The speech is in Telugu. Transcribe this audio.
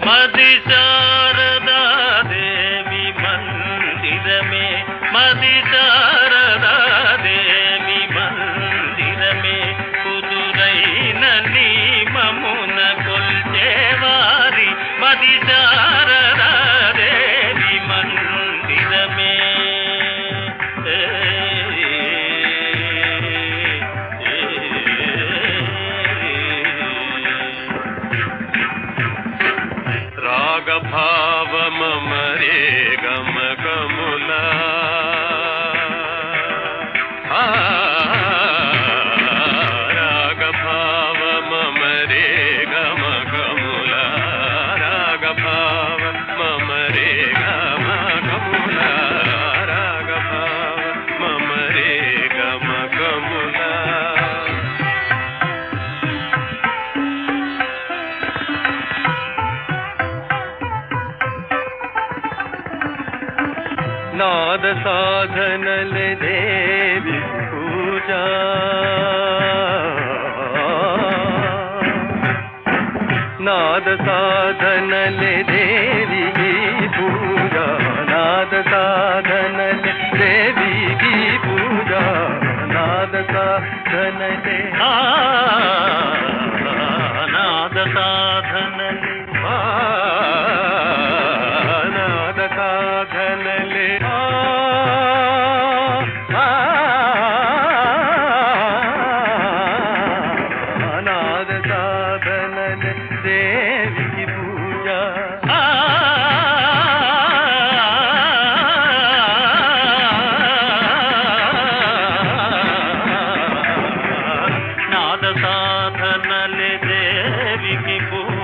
మది శారదా దేవి మందిరమే మది శారదా దేవి మందిరమే. కుదురైన నీమమున కొల్చేవారి మది శారదా साधन साधनले देवी पूजा। नाद साधनले देवी की पूजा। नाद साधनले देवी की पूजा। नाद साधनले आ సాధనలే దేవికి పూజ. నాద సాధనలే దేవికి పూజ.